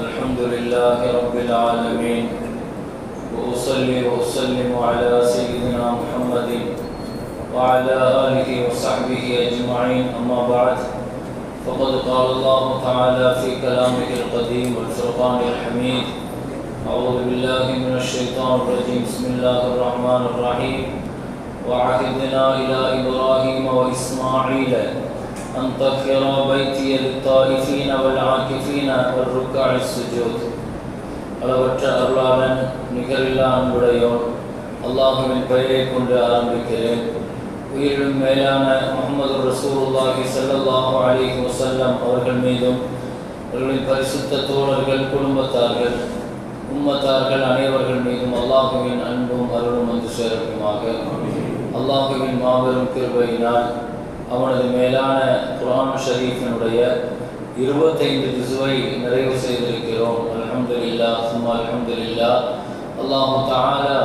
الحمد لله رب العالمين. وأصلي وأسلم على سيدنا محمد وعلى آله وصحبه أجمعين. أما بعد فقد قال الله تعالى في كلامه القديم والفرقان الحميد أعوذ بالله من الشيطان الرجيم. بسم الله الرحمن الرحيم. وعهدنا إلى إبراهيم وإسماعيل. أن طهر بيتي للطائفين والعاكفين والركع السجود அளவற்ற அருளாளன் நிகரில்லா அன்புடையோன் அல்லாஹுவின் பெயரை கொண்டு ஆரம்பிக்கிறேன் உயிரிலும் மேலான முகமது ரசூலுல்லாஹி ஸல்லல்லாஹு அலைஹி வஸல்லம் அவர்கள் மீதும் அவர்களின் பரிசுத்த தோழர்கள் குடும்பத்தார்கள் உம்மத்தார்கள் அனைவர்கள் மீதும் அல்லாஹுவின் அன்பும் அருளும் வந்து சேரட்டுமாக அல்லாஹுவின் மாபெரும் கிருபையினால் அவனது மேலான குரான் ஷரீஃபினுடைய இருபத்தைந்து திசுவை நிறைவு செய்திருக்கிறோம். அல்ஹம்துலில்லா சும்மா அல்ஹம்துலில்லா அல்லாஹு தஆலா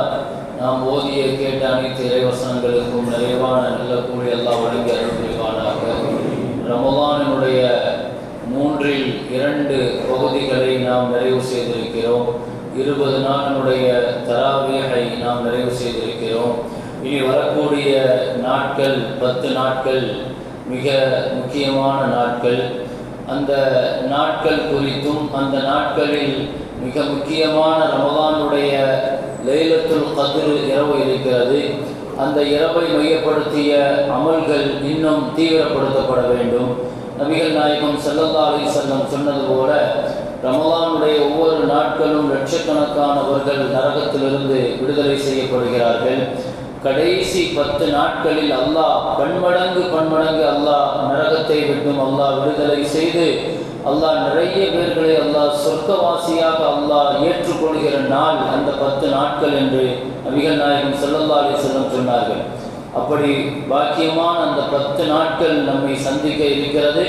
நாம் ஓதிய கேட்ட அனைத்து இறைவசனங்களுக்கும் நிறைவான நல்ல கூலி எல்லாம் வழங்கி அருள்வானாக புரிவானாக. ரமலானினுடைய மூன்றில் இரண்டு பகுதிகளை நாம் நிறைவு செய்திருக்கிறோம். இருபது நாளினுடைய தராவியகை நாம் நிறைவு செய்திருக்கிறோம். இனி வரக்கூடிய நாட்கள் பத்து நாட்கள் மிக முக்கியமான நாட்கள். அந்த நாட்கள் குறித்தும் அந்த நாட்களில் மிக முக்கியமான ரமதானுடைய லைலத்துல் கதிர் இரவு இருக்கிறது. அந்த இரவை மையப்படுத்திய அமல்கள் இன்னும் தீவிரப்படுத்தப்பட வேண்டும். நபிகள் நாயகம் ஸல்லல்லாஹு அலைஹி வஸல்லம் சொன்னது போல ரமலானுடைய ஒவ்வொரு நாட்களும் லட்சக்கணக்கானவர்கள் நரகத்திலிருந்து விடுதலை செய்யப்படுகிறார்கள். கடைசி பத்து நாட்களில் அல்லாஹ் பன்மடங்கு பன்மடங்கு அல்லாஹ் நரகத்தை விட்டும் அல்லாஹ் விடுதலை செய்து அல்லாஹ் நிறைய பேர்களை அல்லாஹ் சொர்க்கவாசியாக அல்லாஹ் ஏற்றுக்கொள்கிற நாள் அந்த பத்து நாட்கள் என்று நபிகள் நாயகம் செல்லல்லா அலி செல்லம் சொன்னார்கள். அப்படி பாக்கியமான அந்த பத்து நாட்கள் நம்மை சந்திக்க இருக்கிறது.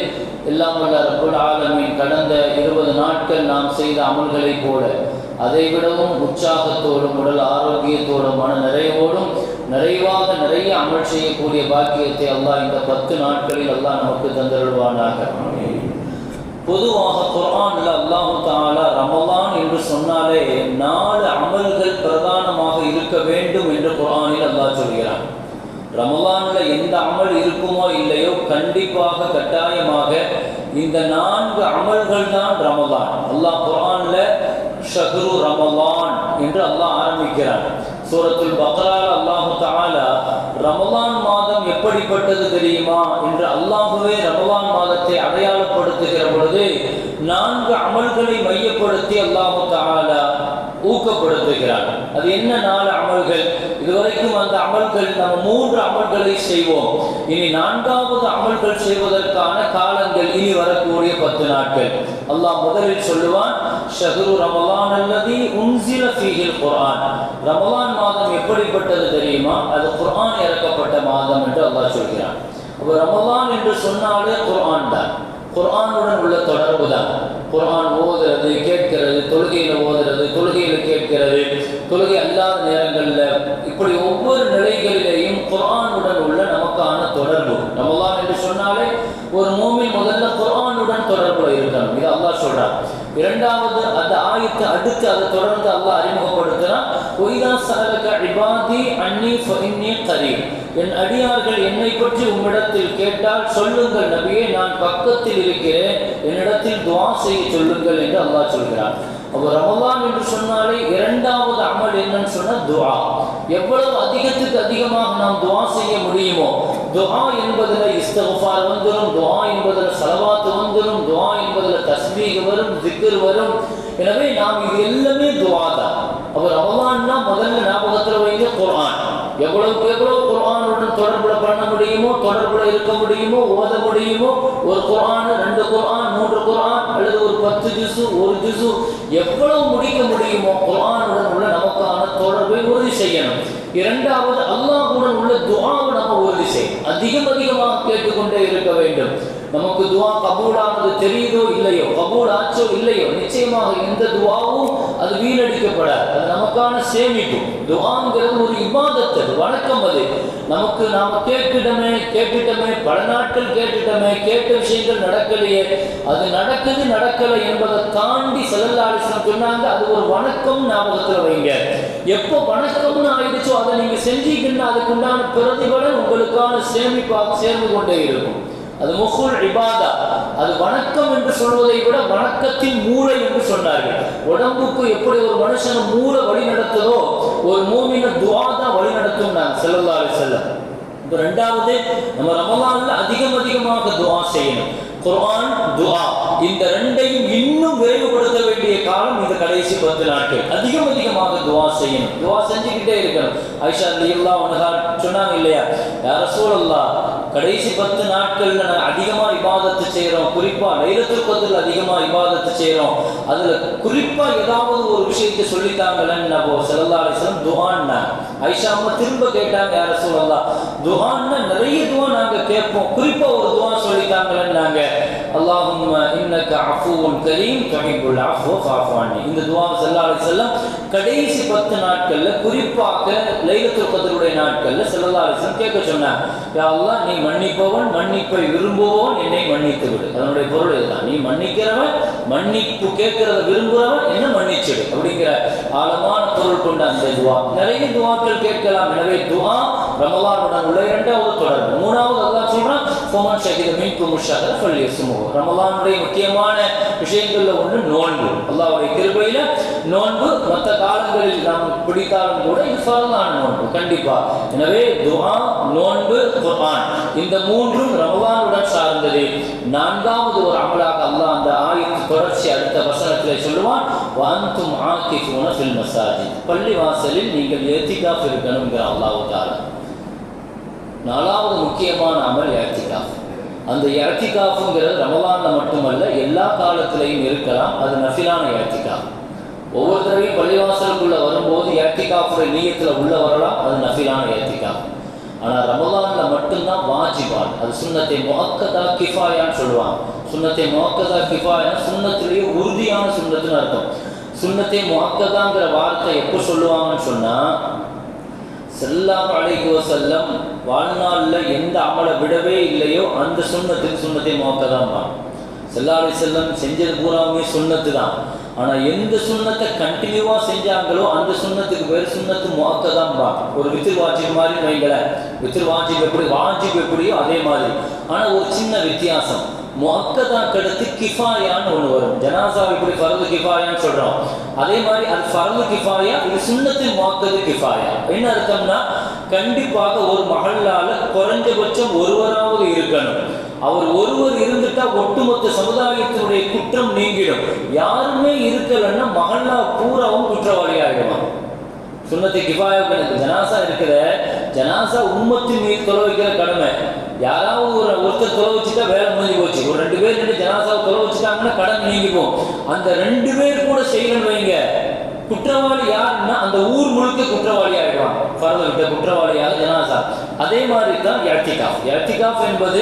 எல்லாம் வல்ல ரப்புல் கடந்த இருபது நாட்கள் நாம் செய்த அமல்களைப் போல. அதைவிடவும் உற்சாகத்தோடும் உடல் ஆரோக்கியத்தோடும் மன நிறைவோடும் நிறைவாக நிறைய அமல் செய்யக்கூடிய பாக்கியத்தை அல்லாஹ் இந்த பத்து நாட்களில் அல்லாஹ் நமக்கு தந்தருள்வானாக. பொதுவாக குரான்ல அல்லாஹு தாலா ரமலான் என்று சொன்னாலே நாலு அமல்கள் பிரதானமாக இருக்க வேண்டும் என்று குரானில் அல்லாஹ் சொல்கிறான். ரமலான்ல எந்த அமல் இருக்குமோ இல்லையோ கண்டிப்பாக கட்டாயமாக இந்த நான்கு அமல்கள் தான் ரமலான். அல்லாஹ் குரான்ல ஷஹ்ரு ரமலான் என்று அல்லாஹ் ஆரம்பிக்கிறான். சூரத்துல் பக்ரால் அல்லாஹு தாலா ரமலான் மாதம் எப்படிப்பட்டது தெரியுமா என்று அல்லாஹுவே ரமலான் மாதத்தை அடையாளப்படுத்துகிற பொழுது நான்கு அமல்களை மையப்படுத்தி அல்லாஹு தாலா ஊக்கப்படுத்துகிறார். அது என்ன நாலு அமல்கள்? இதுவரைக்கும் அந்த அமல்கள் நம்ம மூன்று அமல்களை செய்வோம். இனி நான்காவது அமல்கள் செய்வதற்கான காலங்கள் இனி வரக்கூடிய பத்து நாட்கள். அல்லாஹ் முதலில் சொல்லுவான் ஷஹ்ரு ரமலான் அல்லது உன்சில ஃபீஹில் குர்ஆன். ரமலான் மாதம் எப்படிப்பட்டது தெரியுமா? அது குர்ஆன் இறக்கப்பட்ட மாதம் என்று அல்லாஹ் சொல்கிறான். அப்போ ரமலான் என்று சொன்னாலே குர்ஆன் தான். குர்ஆனுடன் உள்ள தொடர்பு தான். குர்ஆன் ஓதுறது கேட்கிறது தொழுகையில் ஓதுறது தொழுகையில் கேட்கிறது தொழுகை அல்லாத நேரங்களில் இப்படி ஒவ்வொரு நிலைகளிலேயும் குர்ஆனுடன் உள்ள நமக்கான தொடர்பு. ரமலான் என்று சொன்னாலே ஒரு மூமின் முதல்ல குர்ஆனுடன் தொடர்புல இருக்கணும். இது அல்லாஹ் சொல்றான். இரண்டாவது அந்த ஆயத்தை அடுத்து அதை தொடர்ந்து அல்லாஹ் அறிமுக ஒய்தா சலக இபாதி அன்னி ஃபஇன்னி கரீம் என் அடியார்கள் என்னை பற்றி உம்மிடத்தில் கேட்டால் சொல்லுங்கள் நபியே நான் பக்கத்தில் இருக்கிறேன் என்னிடத்தில் துவா செய்ய சொல்லுங்கள் என்று அல்லாஹ் சொல்கிறார் அப்போ ரமலான் என்று சொன்னாலே இரண்டாவது அமல் என்னன்னு சொன்னால் துவா. எவ்வளவு அதிகத்துக்கு அதிகமாக நாம் துவா செய்ய முடியுமோ துவா என்பதில் இஸ்தகுஃபார் வந்துடும் துவா என்பதில் சலவாத்து வந்துடும் துவா என்பதில் தஸ்மீக வரும் திக்கர் வரும். எனவே நாம் இது எல்லாமே துவா தான் அப்போ ரமலான்னா முதல்ல ஞாபகத்தில் வைங்க குர்ஆன். எவ்வளவுக்கு எவ்வளவு குர்ஆனுடன் தொடர்புல பண்ண முடியுமோ தொடர்புல இருக்க முடியுமோ ஓத முடியுமோ ஒரு குர்ஆன் ரெண்டு குர்ஆன் மூன்று குர்ஆன் அல்லது ஒரு பத்து ஜுசு ஒரு ஜுசு எவ்வளவு முடிக்க முடியுமோ குர்ஆனுடன் உள்ள நமக்கான தொடர்பை உறுதி செய்யணும். இரண்டாவது அல்லாஹுடன் உள்ள துவாவை நம்ம உறுதி செய்யணும். அதிகம் அதிகமாக கேட்டுக்கொண்டே இருக்க வேண்டும். நமக்கு துவா கபூலானது தெரியுதோ இல்லையோ? கபூல் ஆச்சோ இல்லையோ? நிச்சயமாக எந்த துவாவும் அது வீணடிக்கப்படாது. அது நமக்கான சேமிப்பு. துவாங்கிறது ஒரு இபாதத்து அது வணக்கம் அது. நமக்கு நாம் கேட்டுட்டோமே கேட்டுட்டோமே பல நாட்கள் கேட்டுட்டோமே கேட்ட விஷயங்கள் நடக்கலையே. அது நடக்குது நடக்கலை என்பதை தாண்டி செல்லல்லாடிசனம் சொன்னாங்க. அது ஒரு வணக்கம் ஞாபகத்தில் வைங்க. எப்போ வணக்கம்னு ஆயிடுச்சோ அதை நீங்க செஞ்சீங்கன்னா அதுக்குண்டான பிரதிபலன் உங்களுக்கான சேமிப்பாக சேர்ந்து கொண்டே இருக்கும். அது முகுல் இபாதா. அது வணக்கம் என்று சொல்வதை விட வணக்கத்தின் மூளை என்று சொன்னார்கள். உடம்புக்கு எப்படி ஒரு மனுஷன் மூளை வழி நடத்துதோ ஒரு மூமின துவா தான் வழி நடத்தும் நான் செல்லல்லாறு செல்லம் இப்போ ரெண்டாவது நம்ம ரமலான்ல அதிகம் அதிகமாக துவா செய்யணும். குர்ஆன் துவா இந்த ரெண்டையும் இன்னும் விரைவுபடுத்த வேண்டிய காலம் இந்த கடைசி பத்து நாட்கள். அதிகம் அதிகமாக துவா செய்யணும். துவா செஞ்சுக்கிட்டே இருக்கணும். ஐஷா அல்லா உனகா சொன்னாங்க இல்லையா? யார சூழல்லா கடைசி பத்து நாட்கள்ல நான் அதிகமா இபாதத்து செய்யறோம் குறிப்பா லைலத்துல் கதில் அதிகமா இபாதத்து செய்யறோம் அதுல குறிப்பா ஏதாவது ஒரு விஷயத்தை சொல்லித்தாங்களேன்னு நம்ம செல்லல்லா அலிஸ்லாம் துஆன்னா ஐஷா அம்மா திரும்ப கேட்டாங்க யார சொல்லலாம் துஹான்னா நிறைய துவா நாங்க கேட்போம். குறிப்பா ஒரு துவா சொல்லித்தாங்களேன்னு நாங்க அல்லாஹும் இன்னக அஃபூன் கரீம் துஹிப்புல் அஃபு ஃபஅஃபு இந்த துவா ஸல்லல்லாஹு அலைஹி வஸல்லம் கடைசி பத்து நாட்கள்ல குறிப்பாக லைலத்துல் கத்ருடைய நாட்கள்ல ஸல்லல்லாஹு அலைஹி வஸல்லம் கேட்க சொன்னார். யா அல்லாஹ் நீ மன்னிப்பவன் மன்னிப்பை விரும்புபவன் என்னை மன்னித்து விடு. அதனுடைய பொருள் இதுதான். நீ மன்னிக்கிறவன் மன்னிப்பு கேட்கிறத விரும்புகிறவன் என்ன மன்னிச்சிடு அப்படிங்கிற ஆழமான பொருள் கொண்ட அந்த துவா நிறைய துவாக்கள் கேட்கலாம். எனவே துவா ரமலானுடன் உள்ள இரண்டாவது தொடர்பு. மூணாவது அல்லா சொல்றான் ஃபோமன் ஷஹித மீன்கும் முஷாக சொல்லி சுமோ ரமலானுடைய முக்கியமான விஷயங்கள்ல ஒன்று நோன்பு. அல்லாவுடைய கிருபையில நோன்பு மற்ற காலங்களில் நாம் பிடித்தாலும் கூட இது ஃபரலான நோன்பு கண்டிப்பா. எனவே துஆ நோன்பு குர்ஆன். இந்த மூன்றும் ரமலானுடன் சார்ந்தது. நான்காவது ஒரு அமலாக அல்லாஹ் அந்த ஆயத்து தொடர்ச்சி அடுத்த வசனத்தில் சொல்லுவான் வஅன்தும் ஆகிஃபூன ஃபில் மசாஜித். பள்ளி வாசலில் நீங்கள் ஏத்திகாஃப் இருக்கணுங்கிற அல்லாஹ் தாலா நாலாவது முக்கியமான அமல் ஏத்திகாஃப் அந்த ஏத்திகாஃபுங்கிறது ரமலானில் மட்டுமல்ல எல்லா காலத்திலையும் இருக்கலாம் அது நஃபிலான ஏத்திகாஃப் ஒவ்வொரு தடவையும் பள்ளிவாசலுக்குள்ளே வரும்போது ஏத்திகாஃபுடைய நீயத்தில் உள்ள வரலாம் அது நஃபிலான ஏத்திகாஃப் ஆனால் ரமலானில் மட்டும்தான் வாஜிபால் அது சுண்ணத்தை முஅக்கதா கிஃபாயான்னு சொல்லுவாங்க. சுண்ணத்தை மொக்கதா கிஃபாயா சுண்ணத்துலேயும் உறுதியான சுன்னத்துன்னு அர்த்தம். சுண்ணத்தை மொக்கதாங்கிற வார்த்தை எப்போ சொல்லுவாங்கன்னு சொன்னால் செல்லாம் அழைக்கு செல்லம் வாழ்நாளில் எந்த அமலை விடவே இல்லையோ அந்த சுண்ணத்துக்கு சுண்ணத்தை மோக்கதான் தான் செல்லாலை செல்லம் செஞ்சது பூராவுமே சுண்ணத்து தான் ஆனால் எந்த சுண்ணத்தை கண்டினியூவாக செஞ்சாங்களோ அந்த சுண்ணத்துக்கு பேர் சுண்ணத்து மோக்க தான் பா. ஒரு வித்திர் வாஜிப் மாதிரி வைங்களேன். வித்திர் வாஜிப் எப்படி வாஜிப் எப்படியோ அதே மாதிரி. ஆனால் ஒரு சின்ன வித்தியாசம். முஅக்கதாக்கு அடுத்து கிஃபாயான்னு ஒன்று வரும். ஜனாசா இப்படி ஃபரது கிஃபாயான்னு சொல்கிறோம் அதே மாதிரி அது ஃபரது கிஃபாயா இது சுண்ணத்து முஅக்கது கிஃபாயா. என்ன அர்த்தம்னா கண்டிப்பாக ஒரு மகளால் குறைஞ்சபட்சம் ஒருவராவது இருக்கணும். அவர் ஒருவர் இருந்துட்டா ஒட்டுமொத்த சமுதாயத்தினுடைய குற்றம் நீங்கிடும். யாருமே இருக்கலன்னா மகல்லா பூராவும் குற்றவாளி ஆகிடுவான் சுண்ணத்தை கிஃபாயாவுக்கு ஜனாசா இருக்கிற ஜனாசா உம்மத்தின் மீது தொலை வைக்கிற கடமை. யாராவது ஒரு ஒருத்தர் தொலை வச்சுட்டா வேலை முடிஞ்சு போச்சு. ஒரு ரெண்டு பேர் ரெண்டு ஜனாசாவை தொலை வச்சுட்டாங்கன்னா கடன் நீங்கிப்போம் அந்த ரெண்டு பேர் கூட செய்யணும்னு வைங்க. குற்றவாளி யாருன்னா அந்த ஊர் முழுக்க குற்றவாளி ஆகிடுவான் பரவ குற்றவாளியாக ஜனாசா. அதே மாதிரி தான் எர்டிகாப் எர்த்திகாஃப் என்பது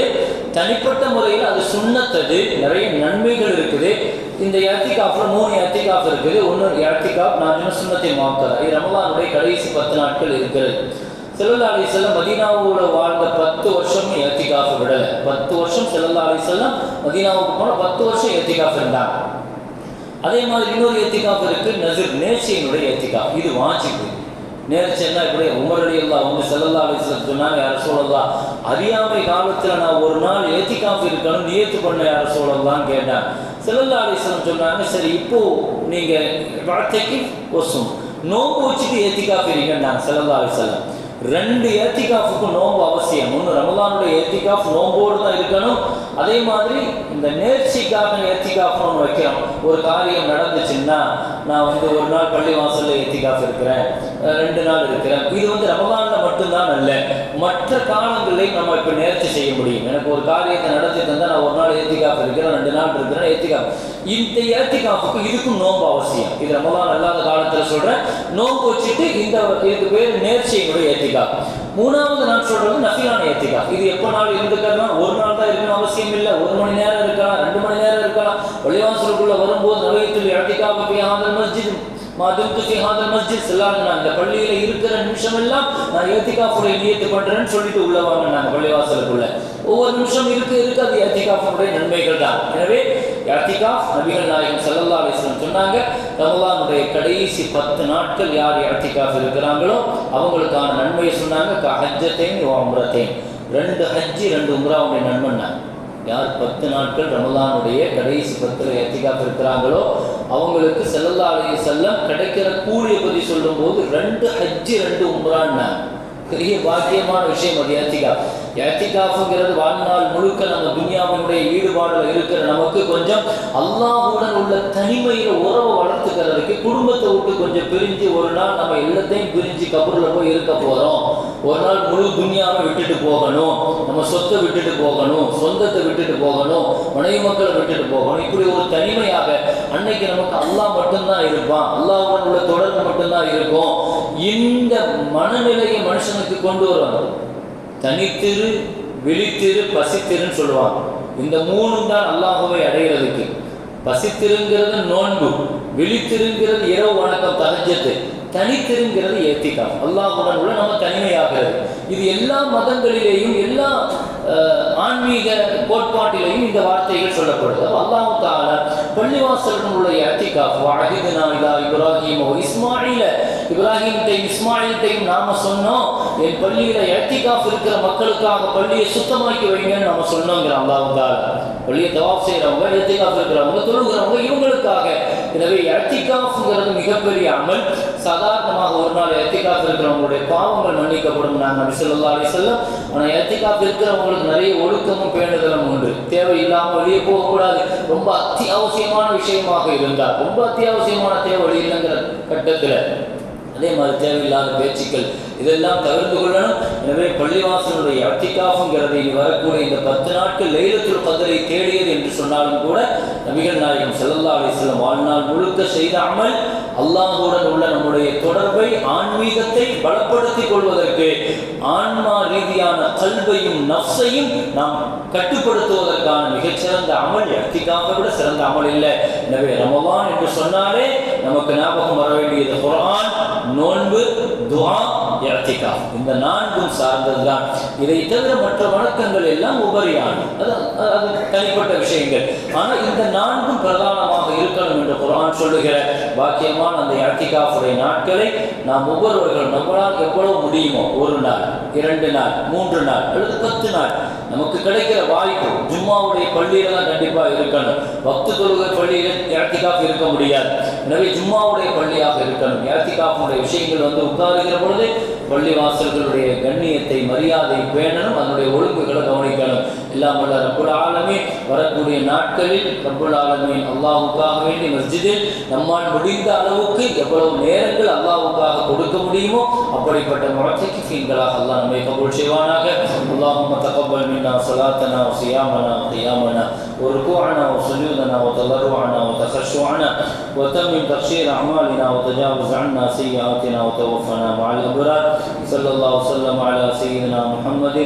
தனிப்பட்ட முறையில் அது சுண்ணத்தது நிறைய நன்மைகள் இருக்குது. இந்த எர்த்திகாஃப்ல மூணு எர்த்திகாஃப் இருக்குது. ஒன்று எர்த்திகாஃப் நான் சுண்ணத்தை மாக்கதா இது ரமலானுடைய கடைசி பத்து நாட்கள் இருக்கிறது. செல்லல்லா அலி செல்லம் மதீனாவோட வாழ்ந்த பத்து வருஷம் ஏத்திகாஃப் விடலை. பத்து வருஷம் செல்லல்லா அலி செல்லம் மதீனாவுக்கு போன பத்து வருஷம் ஏத்திகாஃப் இருந்தாங்க. அதே மாதிரி இன்னொரு எத்திகாப் இருக்கு நசிர் நேர்ச்சியினுடைய எத்திகாப். இது வாஜிப்பு நேர்ச்சின்னா இப்படி உமரடி அல்லா அவங்க செல்லல்லா அலி சொன்னாங்க யார சொல்லலாம் அறியாமை காலத்தில் நான் ஒரு நாள் ஏத்திகாப் இருக்கணும் நியத்து பண்ண யார சொல்லலாம்னு கேட்டேன். செல்லல்லா சொன்னாங்க சரி இப்போ நீங்க வார்த்தைக்கு ஒசும். நோம்பு வச்சுட்டு ஏத்திகாஃப் இருங்கன்னாங்க செல்லல்லா அலி ரெண்டு ஏத்திகாஃபுக்கு நோன்பு அவசியம். ஒன்று ரமலானுடைய ஏத்திகாஃப் நோம்போடு தான் இருக்கணும். அதே மாதிரி இந்த நேர்ச்சிக்காக ஏத்திகாஃப்னு ஒன்று வைக்கிறோம். ஒரு காரியம் நடந்துச்சுன்னா நான் வந்து ஒரு நாள் பள்ளி வாசலில் ஏத்திகாஃப் இருக்கிறேன் ரெண்டு நாள் இருக்கிறேன் இது வந்து ரமலானில் மட்டும்தான் அல்ல. மற்ற காலங்களில் நம்ம இப்போ நேர்ச்சி செய்ய முடியும். எனக்கு ஒரு காரியத்தை நடத்தி தந்தால் நான் ஒரு நாள் ஏத்திகாஃப் இருக்கிறேன் ரெண்டு நாள் இருக்கிறேன் ஏத்திகாஃப் இந்த ஏத்திகாஃபுக்கு இதுக்கும் நோன்பு அவசியம். இது ரமலான் அல்லாத காலத்தில் சொல்கிறேன் நோன்பு வச்சுட்டு இந்த இதுக்கு பேர் நேர்ச்சியினுடைய ஏத்திகாஃப் மூணாவது நான் சொல்றது நஃபிலான ஏத்திகா. இது எப்போ நாள் இருந்துக்கிறதுனா ஒரு நாள் தான் இருக்கணும் அவசியம் இல்லை. ஒரு மணி நேரம் இருக்கலாம் ரெண்டு மணி நேரம் இருக்கலாம். ஒளிவாசலுக்குள்ள வரும்போது நவயத்தில் ஏத்திகா பற்றி ஆதல் மஸ்ஜித் மாதும் துஃபி ஹாதல் மஸ்ஜித். நான் அந்த பள்ளியில இருக்கிற நிமிஷம் எல்லாம் நான் ஏத்திகாஃபுடைய நியத்து பண்றேன்னு சொல்லிட்டு உள்ள வாங்க நாங்கள் பள்ளிவாசலுக்குள்ள. ஒவ்வொரு நிமிஷம் இருக்கு இருக்கு அது ஏத்திகாஃபுடைய நன்மைகள் தான். எனவே யாத்திகாஃப் நபிகள் நாயகம் செல்லல்லா அலிஸ்லம் சொன்னாங்க ரமலானுடைய கடைசி பத்து நாட்கள் யார் யாத்திகாஃப் இருக்கிறாங்களோ அவங்களுக்கான நன்மையை சொன்னாங்க ஹஜ்ஜத்தையும் ஹஜ்ஜத்தைன் ரெண்டு ஹஜ்ஜி ரெண்டு உம்ராவுடைய நன்மைன்னாங்க யார் பத்து நாட்கள் ரமலானுடைய கடைசி பத்தில் எத்திகாப் இருக்கிறாங்களோ அவங்களுக்கு செல்லல்லா அலி செல்லம் கிடைக்கிற கூலியை பற்றி சொல்லும்போது ரெண்டு ஹஜ்ஜி ரெண்டு உம்ரான்னாங்க பெரிய பாக்கியமான விஷயம் அது ஏத்திகாப் ஏத்திகாஃபுங்கிறது வாழ்நாள் முழுக்க நம்ம துன்யாவினுடைய ஈடுபாடுல இருக்கிற நமக்கு கொஞ்சம் அல்லாஹுடன் உள்ள தனிமையில உறவை வளர்த்துக்கிறதுக்கு குடும்பத்தை விட்டு கொஞ்சம் பிரிஞ்சு ஒரு நாள் நம்ம எல்லாத்தையும் பிரிஞ்சு கபூர்ல போய் இருக்க போறோம். ஒரு நாள் முழு துன்யாவை விட்டுட்டு போகணும். நம்ம சொத்தை விட்டுட்டு போகணும். சொந்தத்தை விட்டுட்டு போகணும். மனைவி மக்களை விட்டுட்டு போகணும். இப்படி ஒரு தனிமையாக அன்னைக்கு நமக்கு அல்லாஹ் மட்டும்தான் இருப்பான். அல்லாஹுடன் உள்ள தொடர்பு மட்டும்தான் இருக்கும். இந்த மனநிலையை மனுஷனுக்கு கொண்டு வருவாங்க தனித்திரு விழித்திரு பசித்திருன்னு சொல்லுவாங்க. இந்த மூணு தான் அல்லாஹுவை அடைகிறதுக்கு பசித்திருங்கிறது நோன்பு விழித்திருங்கிறது இரவு வணக்கம் தகஜத்து தனித்திருங்கிறது ஏத்திக்கா அல்லாஹுடன் உள்ள நம்ம தனிமையாகிறது. இது எல்லா மதங்களிலேயும் எல்லா ஆன்மீக கோட்பாட்டிலையும் இந்த வார்த்தைகள் சொல்லப்படுது அல்லாஹு தால பள்ளிவாசல்களுடைய உள்ள ஏத்திகா வாஹிதுனா இப்ராஹிம் இஸ்மாயில. இப்ராஹிம்டையும் இஸ்மாயில்டையும் நாம சொன்னோம். என் பள்ளியில ஏத்திகாஃப் இருக்கிற மக்களுக்காக பள்ளியை சுத்தமாக்கி வைங்கன்னு நாம சொன்னோங்கிற அல்லாஹு தால பள்ளியை தவாப் செய்கிறவங்க ஏத்திகாஃப் இருக்கிறவங்க தொழுகிறவங்க இவங்களுக்காக. எனவே ஏத்திகாஃப்ங்கிறது மிகப்பெரிய அமல். சாதாரணமாக ஒரு நாள் ஏத்திகாஃப் இருக்கிறவங்களுடைய பாவங்கள் மன்னிக்கப்படும். நான் நபி ஸல்லல்லாஹு ஆனால் ஏத்திகாஃப் இருக்கிறவங்களுக்கு நிறைய ஒழுக்கமும் பேணுதலும் உண்டு. தேவையில்லாமல் வெளியே போகக்கூடாது. ரொம்ப அத்தியாவசியமான விஷயமாக இருந்தால் ரொம்ப அத்தியாவசியமான தேவை இல்லைங்கிற கட்டத்தில். அதே மாதிரி தேவையில்லாத பேச்சுக்கள் இதெல்லாம் தவிர்த்து கொள்ளணும். எனவே பள்ளிவாசனுடைய அத்திகாஃபுங்கிறது இனி வரக்கூடிய இந்த பத்து நாட்கள் லைலத்துல் கதரை தேடியது என்று சொன்னாலும் கூட நபிகள் நாயகம் செல்லல்லா அலிஸ்லம் வாழ்நாள் முழுக்க செய்த அமல் அல்லாஹுடன் உள்ள நம்முடைய தொடர்பை ஆன்மீகத்தை பலப்படுத்திக் கொள்வதற்கு ஆன்மா ரீதியான கல்வையும் நஃப்ஸையும் நாம் கட்டுப்படுத்துவதற்கான மிகச்சிறந்த அமல் எத்திக்காக விட சிறந்த அமல் இல்லை. எனவே ரமவான் என்று சொன்னாலே நமக்கு ஞாபகம் வர வேண்டியது குரான் நோன்பு துவா இஅ்திகா இந்த நான்கும் சார்ந்ததுதான். இதை தவிர மற்ற வணக்கங்கள் எல்லாம் உபரியான. அது அது தனிப்பட்ட விஷயங்கள். ஆனால் இந்த நான்கும் பிரதானமாக இருக்கணும் என்று குரான் சொல்லுகிற பாக்கியமான அந்த இஅ்திகாஃபுடைய நாட்களை நாம் ஒவ்வொருவர்கள் நம்மளால் எவ்வளவு முடியுமோ ஒரு நாள் இரண்டு நாள் மூன்று நாள் அல்லது பத்து நாள் நமக்கு கிடைக்கிற வாய்ப்பு ஜும்மாவுடைய பள்ளியில தான் கண்டிப்பாக இருக்கணும். பக்து தொழுகை பள்ளியில் இறத்திகாஃப் இருக்க முடியாது. எனவே ஜும்மாவுடைய பள்ளியாக இருக்கணும். இறத்திகாஃபுடைய விஷயங்கள் வந்து உட்காருகிற பொழுது பள்ளி வாசல்களுடைய கண்ணியத்தை மரியாதை பேணணும் அதனுடைய ஒழுங்குகளை கவனிக்கணும் எல்லாம் வல்ல ரப்புல் ஆலமீன் வரக்கூடிய நாட்களில் ரப்புல் ஆலமீன் அல்லாஹ்வுக்காக வேண்டி மஸ்ஜிதில் நம்மால் முடிந்த அளவுக்கு எவ்வளவு நேரங்கள் அல்லாஹ்வுக்காக கொடுக்க முடியுமோ அப்படிப்பட்ட முறைக்கு ஃபீன்களாக அல்லாஹ் நம்மை கபூல் செய்வானாக அல்லாஹும்ம தகப்பல் மின்னா صلاتنا وصيامنا وقيامنا وركوعنا وسجودنا وتضرعنا وتخشعنا وتمم تقصير أعمالنا وتجاوز عنا سيئاتنا وتوفنا مع الأبرار صلى الله وسلم على سيدنا محمد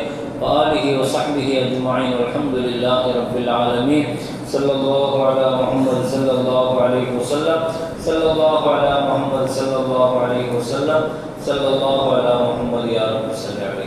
وآله وصحبه أجمعين. والحمد لله رب العالمين. صلى الله على محمد صلى الله عليه وسلم. صلى الله على محمد صلى الله عليه وسلم. صلى الله على محمد يا رب. صل